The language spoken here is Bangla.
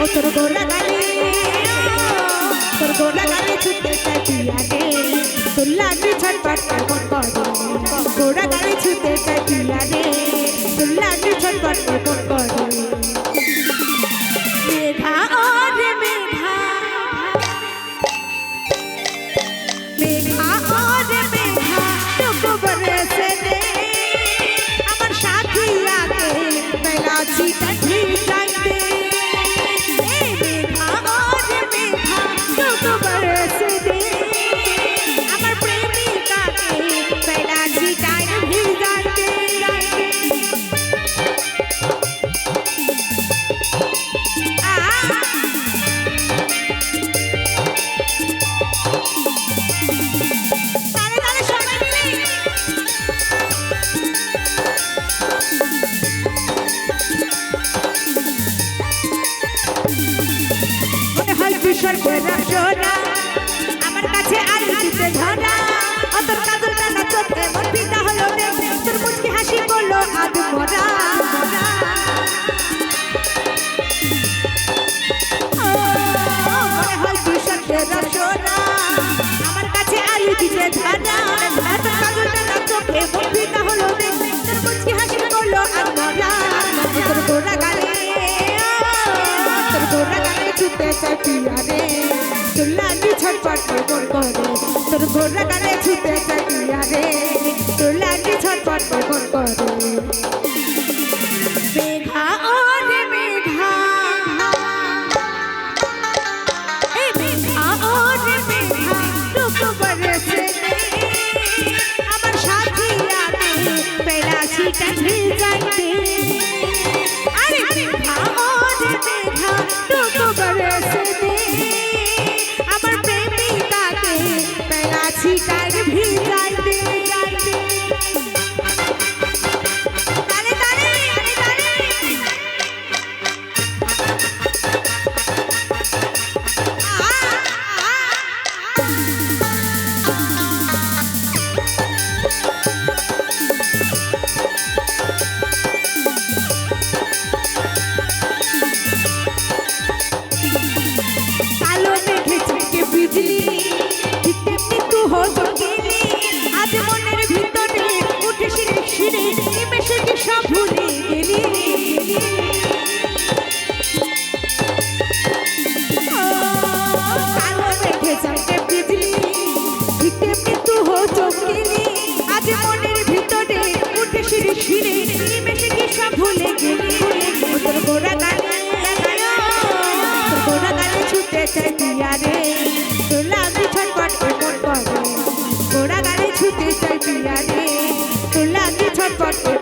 ও তোর গোলা গালি, তোর গোলা গালি ছুটে কাটি আগে তোর লাগে ছটপট কপট কর, গোলা গালি ছুটে কাটি আগে তোর লাগে ছটপট কপট কর। মেঘা ও রে মেঘা মেঘা ও রে মেঘা টুকু বরে সে আমার সাথী আগে মেলা চিটা সোনা সোনা। ছুটে চাই পিয়া রে তোর লাগি ছটপট করে। তোর ঘোরা গানে ছুটে চাই পিয়া রে তোর লাগি ছটপট করে। চাই রে। তোলা মিঠন কট এমন করে। ঘোড়া গাড়ি ছুটে চাই রে। তোলা মিঠন কট